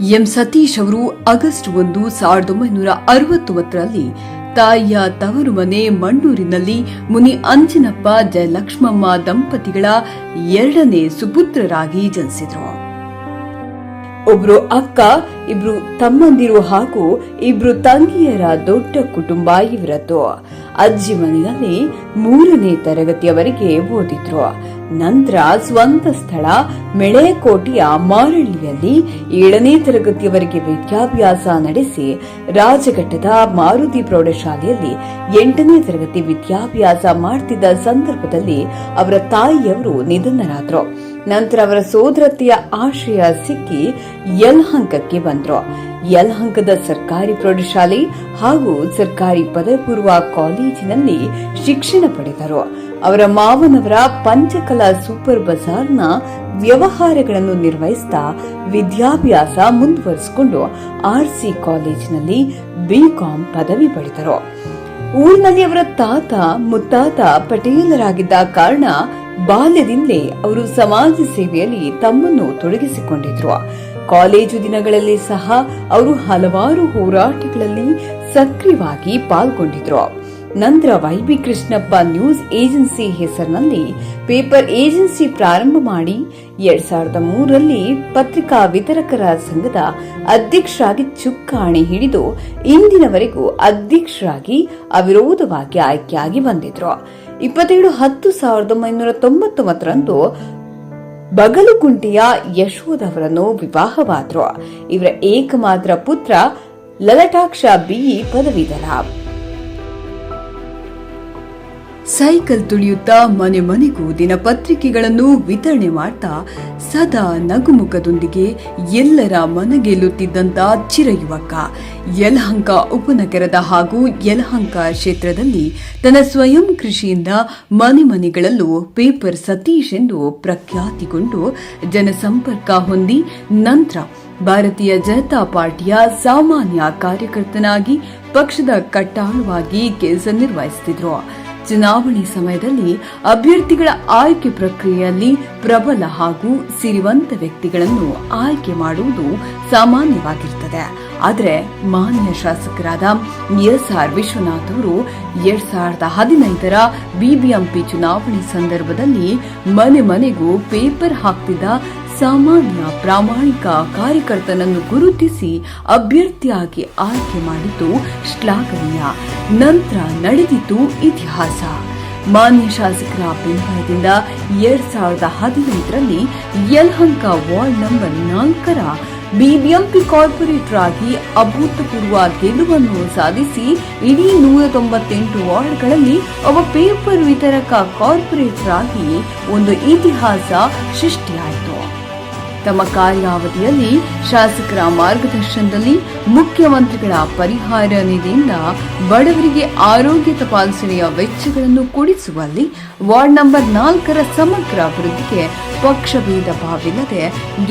M Satish ಅವರು August ಒಂದು ಸಾವಿರದ ಒಂಬೈನೂರ ಅರವತ್ತೊಂಬತ್ತರಲ್ಲಿ ತಾಯಿಯ ತವರು ಮನೆ ಮಣ್ಣೂರಿನಲ್ಲಿ ಮುನಿ ಅಂಜನಪ್ಪ ಜಯಲಕ್ಷ್ಮಮ್ಮ ದಂಪತಿಗಳ ಎರಡನೇ ಸುಪುತ್ರರಾಗಿ ಜನಿಸಿದರು. ಒಬ್ರು ಅಕ್ಕ, ಇಬ್ರು ತಮ್ಮಂದಿರು ಹಾಗೂ ಇಬ್ರು ತಂಗಿಯರ ದೊಡ್ಡ ಕುಟುಂಬ ಇವರದ್ದು. ಅಜ್ಜಿ ಮನೆಯಲ್ಲಿ ಮೂರನೇ ತರಗತಿಯವರೆಗೆ ಓದಿದ್ರು. ನಂತರ ಸ್ವಂತ ಸ್ಥಳ ಮೆಳೆಕೋಟೆಯ ಮಾರಳ್ಳಿಯಲ್ಲಿ ಏಳನೇ ತರಗತಿಯವರೆಗೆ ವಿದ್ಯಾಭ್ಯಾಸ ನಡೆಸಿ ರಾಜಘಟ್ಟದ ಮಾರುತಿ ಪ್ರೌಢಶಾಲೆಯಲ್ಲಿ ಎಂಟನೇ ತರಗತಿ ವಿದ್ಯಾಭ್ಯಾಸ ಮಾಡ್ತಿದ್ದ ಸಂದರ್ಭದಲ್ಲಿ ಅವರ ತಾಯಿಯವರು ನಿಧನರಾದರು. ನಂತರ ಅವರ ಸೋದರತೆಯ ಆಶ್ರಯ ಸಿಕ್ಕಿ ಯಲಹಂಕಕ್ಕೆ ಬಂದರು. ಯಲಹಂಕದ ಸರ್ಕಾರಿ ಪ್ರೌಢಶಾಲೆ ಹಾಗೂ ಸರ್ಕಾರಿ ಪದಪೂರ್ವ ಪೂರ್ವ ಕಾಲೇಜಿನಲ್ಲಿ ಶಿಕ್ಷಣ ಪಡೆದರು. ಅವರ ಮಾವನವರ ಪಂಚಕಲಾ ಸೂಪರ್ ಬಜಾರ್ನ ವ್ಯವಹಾರಗಳನ್ನು ನಿರ್ವಹಿಸ್ತಾ ವಿದ್ಯಾಭ್ಯಾಸ ಮುಂದುವರಿಸಿಕೊಂಡು ಆರ್ ಸಿ ಕಾಲೇಜಿನಲ್ಲಿ ಬಿಕಾಂ ಪದವಿ ಪಡೆದರು. ಊರಿನಲ್ಲಿ ಅವರ ತಾತ, ಮುತ್ತಾತ ಪಟೇಲರಾಗಿದ್ದ ಕಾರಣ ಬಾಲ್ಯದಿಂದಲೇ ಅವರು ಸಮಾಜ ಸೇವೆಯಲ್ಲಿ ತಮ್ಮನ್ನು ತೊಡಗಿಸಿಕೊಂಡಿದ್ರು. ಕಾಲೇಜು ದಿನಗಳಲ್ಲಿ ಸಹ ಅವರು ಹಲವಾರು ಹೋರಾಟಗಳಲ್ಲಿ ಸಕ್ರಿಯವಾಗಿ ಪಾಲ್ಗೊಂಡಿದ್ರು. ನಂತರ Y B Krishnappa news agency ಹೆಸರಿನಲ್ಲಿ ಪೇಪರ್ ಏಜೆನ್ಸಿ ಪ್ರಾರಂಭ ಮಾಡಿ ಎರಡ್ ಸಾವಿರದ ಮೂರರಲ್ಲಿ ಪತ್ರಿಕಾ ವಿತರಕರ ಸಂಘದ ಅಧ್ಯಕ್ಷರಾಗಿ ಚುಕ್ಕಾಣಿ ಹಿಡಿದು ಇಂದಿನವರೆಗೂ ಅಧ್ಯಕ್ಷರಾಗಿ ಅವಿರೋಧವಾಗಿ ಆಯ್ಕೆಯಾಗಿ ಬಂದಿದ್ರು. ಇಪ್ಪತ್ತೇಳು ಹತ್ತು ಸಾವಿರದ ಒಂಬೈನೂರ ತೊಂಬತ್ತೊಂಬತ್ತರಂದು ಬಗಲುಕುಂಟೆಯ ಯಶೋಧ ಅವರನ್ನು ವಿವಾಹವಾದ್ರು. ಇವರ ಏಕಮಾತ್ರ ಪುತ್ರ ಲಲಟಾಕ್ಷ ಬಿಇ ಪದವೀಧರ. ಸೈಕಲ್ ತುಳಿಯುತ್ತಾ ಮನೆ ಮನೆಗೂ ದಿನಪತ್ರಿಕೆಗಳನ್ನು ವಿತರಣೆ ಮಾಡ್ತಾ ಸದಾ ನಗುಮುಖದೊಂದಿಗೆ ಎಲ್ಲರ ಮನಗೆಲ್ಲುತ್ತಿದ್ದಂತ ಚಿರಯುವಕ. ಯಲಹಂಕ ಉಪನಗರದ ಹಾಗೂ ಯಲಹಂಕ ಕ್ಷೇತ್ರದಲ್ಲಿ ತನ್ನ ಸ್ವಯಂ ಕೃಷಿಯಿಂದ ಮನೆ ಮನೆಗಳಲ್ಲೂ ಪೇಪರ್ ಸತೀಶ್ ಎಂದು ಪ್ರಖ್ಯಾತಿಗೊಂಡು ಜನಸಂಪರ್ಕ ಹೊಂದಿ ನಂತರ ಭಾರತೀಯ ಜನತಾ ಪಾರ್ಟಿಯ ಸಾಮಾನ್ಯ ಕಾರ್ಯಕರ್ತನಾಗಿ ಪಕ್ಷದ ಕಟ್ಟಾಳವಾಗಿ ಕೆಲಸ ನಿರ್ವಹಿಸುತ್ತಿದ್ರು ಚುನಾವಣೆ ಸಮಯದಲ್ಲಿ ಅಭ್ಯರ್ಥಿಗಳ ಆಯ್ಕೆ ಪ್ರಕ್ರಿಯೆಯಲ್ಲಿ ಪ್ರಬಲ ಹಾಗೂ ಸಿರಿವಂತ ವ್ಯಕ್ತಿಗಳನ್ನು ಆಯ್ಕೆ ಮಾಡುವುದು ಸಾಮಾನ್ಯವಾಗಿರುತ್ತದೆ. ಆದರೆ ಮಾನ್ಯ ಶಾಸಕರಾದ ಎಸ್ ಆರ್ ವಿಶ್ವನಾಥ್ ಅವರು ಎರಡ್ ಸಾವಿರದ ಹದಿನೈದರ ಬಿಬಿಎಂಪಿ ಚುನಾವಣೆ ಸಂದರ್ಭದಲ್ಲಿ ಮನೆ ಮನೆಗೂ ಪೇಪರ್ ಹಾಕ್ತಿದ್ದ ಸಾಮಾನ್ಯ ಪ್ರಾಮಾಣಿಕ ಕಾರ್ಯಕರ್ತನನ್ನು ಗುರುತಿಸಿ ಅಭ್ಯರ್ಥಿಯಾಗಿ ಆಯ್ಕೆ ಮಾಡಿದ್ದು ಶ್ಲಾಘನೀಯ. ನಂತರ ನಡೆದಿತು ಇತಿಹಾಸ. ಮಾನ್ಯ ಶಾಸಕರ ಬೆಂಬಲದಿಂದ ಎರಡ್ ಸಾವಿರದ ಹದಿನೆಂಟರಲ್ಲಿ ಯಲಹಂಕ ವಾರ್ಡ್ ನಂಬರ್ ನಾಲ್ಕರ ಬಿಬಿಎಂಪಿ ಕಾರ್ಪೊರೇಟರ್ ಆಗಿ ಅಭೂತಪೂರ್ವ ಗೆಲುವನ್ನು ಸಾಧಿಸಿ ಇಡೀ ನೂರ ತೊಂಬತ್ತೆಂಟು ವಾರ್ಡ್ಗಳಲ್ಲಿ ಅವ ಪೇಪರ್ ವಿತರಕ ಕಾರ್ಪೊರೇಟರ್ ಆಗಿ ಒಂದು ಇತಿಹಾಸ ಸೃಷ್ಟಿಯಾಯಿತು ತಮ್ಮ ಕಾರ್ಯಾವಧಿಯಲ್ಲಿ ಶಾಸಕರ ಮಾರ್ಗದರ್ಶನದಲ್ಲಿ ಮುಖ್ಯಮಂತ್ರಿಗಳ ಪರಿಹಾರ ನಿಧಿಯಿಂದ ಬಡವರಿಗೆ ಆರೋಗ್ಯ ತಪಾಸಣೆಯ ವೆಚ್ಚಗಳನ್ನು ಕೊಡಿಸುವಲ್ಲಿ ವಾರ್ಡ್ ನಂಬರ್ ನಾಲ್ಕರ ಸಮಗ್ರ ಅಭಿವೃದ್ಧಿಗೆ ಪಕ್ಷಭೇದ ಭಾವಿಲ್ಲದೆ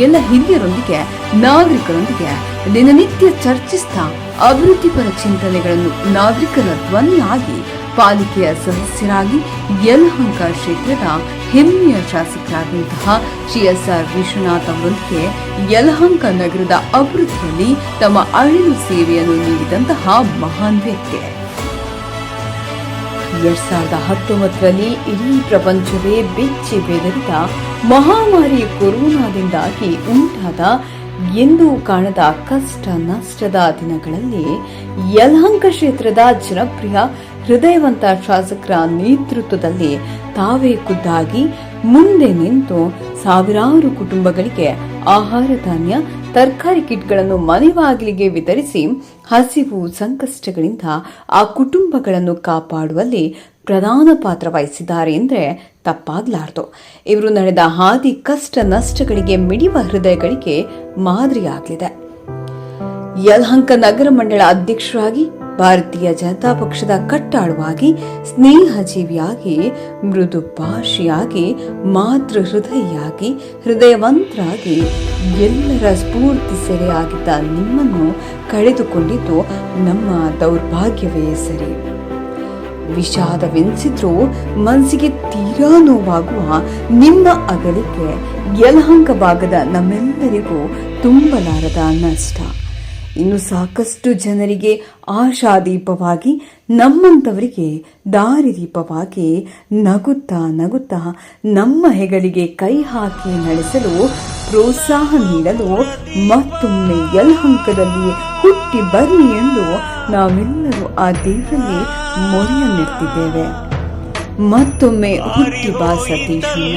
ಎಲ್ಲ ಹಿರಿಯರೊಂದಿಗೆ, ನಾಗರಿಕರೊಂದಿಗೆ ದಿನನಿತ್ಯ ಚರ್ಚಿಸ್ತಾ ಅಭಿವೃದ್ಧಿಪರ ಚಿಂತನೆಗಳನ್ನು ನಾಗರಿಕರ ಧ್ವನಿಯಾಗಿ ಪಾಲಿಕೆಯ ಸದಸ್ಯರಾಗಿ ಯಲಹಂಕ ಕ್ಷೇತ್ರದ ಹೆಮ್ಮೆಯ ಶಾಸಕರಾದಂತಹ ಶ್ರೀ ಎಸ್ ಆರ್ ವಿಶ್ವನಾಥ್ ಅವರೊಂದಿಗೆ ಯಲಹಂಕ ನಗರದ ಅಭಿವೃದ್ಧಿಯಲ್ಲಿ ತಮ್ಮ ಅಳಿಲು ಸೇವೆಯನ್ನು ನೀಡಿದಂತಹ ಮಹಾನ್ ವ್ಯಕ್ತಿ. ಎರಡ್ ಸಾವಿರದ ಹತ್ತೊಂಬತ್ತರಲ್ಲಿ ಇಡೀ ಪ್ರಪಂಚವೇ ಬೆಚ್ಚಿ ಬೆದರಿದ ಮಹಾಮಾರಿ ಕೊರೋನಾದಿಂದಾಗಿ ಉಂಟಾದ ಎಂದೂ ಕಾಣದ ಕಷ್ಟ ನಷ್ಟದ ದಿನಗಳಲ್ಲಿ ಯಲಹಂಕ ಕ್ಷೇತ್ರದ ಜನಪ್ರಿಯ ಹೃದಯವಂತ ಶಾಸಕರ ನೇತೃತ್ವದಲ್ಲಿ ತಾವೇ ಖುದ್ದಾಗಿ ಮುಂದೆ ನಿಂತು ಸಾವಿರಾರು ಕುಟುಂಬಗಳಿಗೆ ಆಹಾರ ಧಾನ್ಯ, ತರಕಾರಿ ಕಿಟ್ಗಳನ್ನು ಮನೆ ಬಾಗಿಲಿಗೆ ವಿತರಿಸಿ ಹಸಿವು ಸಂಕಷ್ಟಗಳಿಂದ ಆ ಕುಟುಂಬಗಳನ್ನು ಕಾಪಾಡುವಲ್ಲಿ ಪ್ರಧಾನ ಪಾತ್ರ ವಹಿಸಿದ್ದಾರೆ ಎಂದರೆ ತಪ್ಪಾಗಲಾರ್ದು. ಇವರು ನಡೆದ ಹಾದಿ ಕಷ್ಟ ನಷ್ಟಗಳಿಗೆ ಮಿಡಿವ ಹೃದಯಗಳಿಗೆ ಮಾದರಿಯಾಗಲಿದೆ. ಯಲಹಂಕ ನಗರ ಮಂಡಳ ಅಧ್ಯಕ್ಷರಾಗಿ ಭಾರತೀಯ ಜನತಾ ಪಕ್ಷದ ಕಟ್ಟಾಳುವಾಗಿ, ಸ್ನೇಹಜೀವಿಯಾಗಿ ಮೃದು ಭಾಷೆಯಾಗಿ ಮಾತೃ ಹೃದಯಿಯಾಗಿ ಹೃದಯವಂತರಾಗಿ ಎಲ್ಲರ ಸ್ಫೂರ್ತಿ ಸೆರೆಯಾಗಿದ್ದ ನಿಮ್ಮನ್ನು ಕಳೆದುಕೊಂಡಿದ್ದು ನಮ್ಮ ದೌರ್ಭಾಗ್ಯವೇ ಸರಿ. ವಿಷಾದವೆನಿಸಿದ್ರೂ ಮನಸ್ಸಿಗೆ ತೀರಾ ನೋವಾಗುವ ನಿಮ್ಮ ಅಗಲಿಕೆ ಯಲಹಂಕ ಭಾಗದ ನಮ್ಮೆಲ್ಲರಿಗೂ ತುಂಬಲಾರದ ನಷ್ಟ. ಇನ್ನು ಸಾಕಷ್ಟು ಜನರಿಗೆ ಆಶಾದೀಪವಾಗಿ ನಮ್ಮಂಥವರಿಗೆ ದಾರಿದೀಪವಾಗಿ ನಗುತ್ತಾ ನಗುತ್ತಾ ನಮ್ಮ ಹೆಗಲಿಗೆ ಕೈ ಹಾಕಿ ನಡೆಸಲು ಪ್ರೋತ್ಸಾಹ ನೀಡಲು ಮತ್ತೊಮ್ಮೆ ಯಲಹಂಕದಲ್ಲಿ ಹುಟ್ಟಿ ಬರಲಿ ಎಂದು ನಾವೆಲ್ಲರೂ ಆ ದೇವರಲ್ಲಿ ಮೊರೆಯನ್ನಿಡ್ತಿದ್ದೇವೆ. ಮತ್ತೊಮ್ಮೆ ಹುಟ್ಟಿ ಬಾ ಸತೀಶಣ್ಣ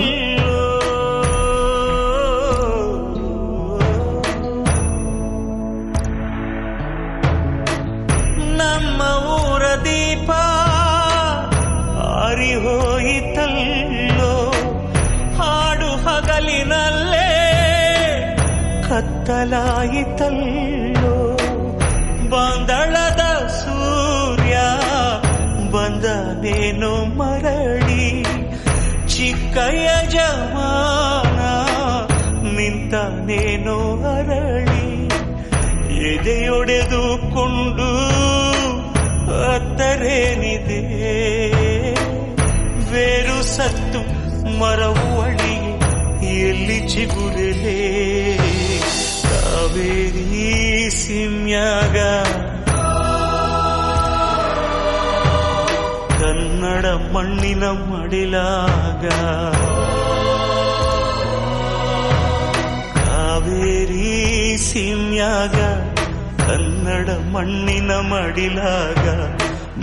ದೀಪ ಆರಿಹೋಯಿತಲ್ಲೋ ಹಾಡು ಹಗಲಿನಲ್ಲೇ ಕತ್ತಲಾಯಿತಲ್ಲೋ. ಬಂದಳದ ಸೂರ್ಯ ಬಂದನೇನು ಮರಳಿ. ಚಿಕ್ಕಯ್ಯ ಜಮಾನ ನಿಂತನೇನು ಅರಳಿ. ಎದೆಯೊಡೆದುಕೊಂಡು ಅತ್ತರೇನಿದೆ ಬೇರು ಸತ್ತು ಮರವು ಅಳಿಗೆ ಎಲ್ಲಿ ಚಿಗುರಲೆ ಕಾವೇರಿ ಸಿಮ್ಯಾಗ ಕನ್ನಡ ಮಣ್ಣಿನ ಮಡಿಲಾಗ ಕಾವೇರಿ ಸೀಮ್ಯಾಗ ಕನ್ನಡ ಮಣ್ಣಿನ ಮಡಿಲಾಗ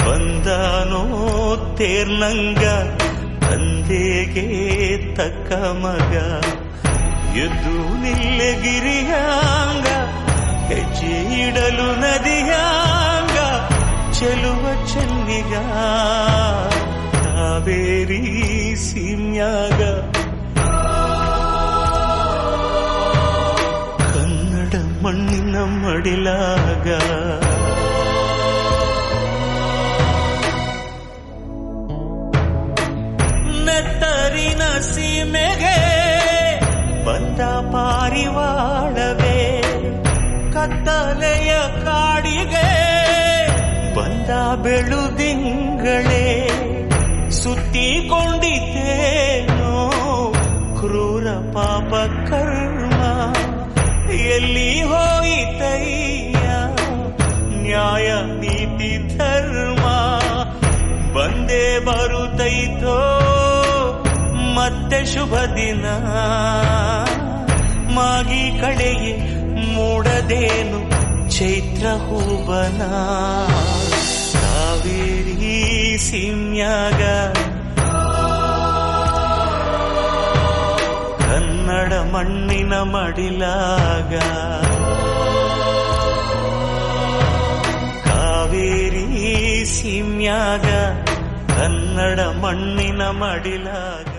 ಬಂದಾನೋ ತೇರ್ನಂಗ ತಂದೆಗೆ ತಕ್ಕ ಮಗ ಎದ್ದು ನಿಲ್ಲೆಗಿರಿಯಾಂಗ ಹೆಜ್ಜೆ ಇಡಲು ನದಿಯಾಂಗ ಚೆಲುವ ಚೆನ್ನಿಗ ಕಾವೇರಿ ಸೀಮ್ಯಾಗ ಕನ್ನಡ ಮಣ್ಣಿನ ಮಡಿಲಾಗ ಬೆಳುದಿಂಗಳೇ ಸುತ್ತಿಕೊಂಡಿದ್ದೇನೋ ಕ್ರೂರ ಪಾಪ ಕರ್ಮ. ಎಲ್ಲಿ ಹೋಯಿತಯ್ಯ ನ್ಯಾಯ, ನೀತಿ, ಧರ್ಮ? ಬಂದೇ ಬರುತ್ತೈತೋ ಮತ್ತೆ ಶುಭ ದಿನ? ಮಾಗಿ ಕಡೆಗೆ ಮೂಡದೇನು ಚೈತ್ರ ಹೂವನ ಕಾವೇರಿ ಸಿಮ್ಯಾಗ ಕನ್ನಡ ಮಣ್ಣಿನ ಮಡಿಲಾಗ ಕಾವೇರಿ ಸೀಮ್ಯಾಗ ಕನ್ನಡ ಮಣ್ಣಿನ ಮಡಿಲಾಗ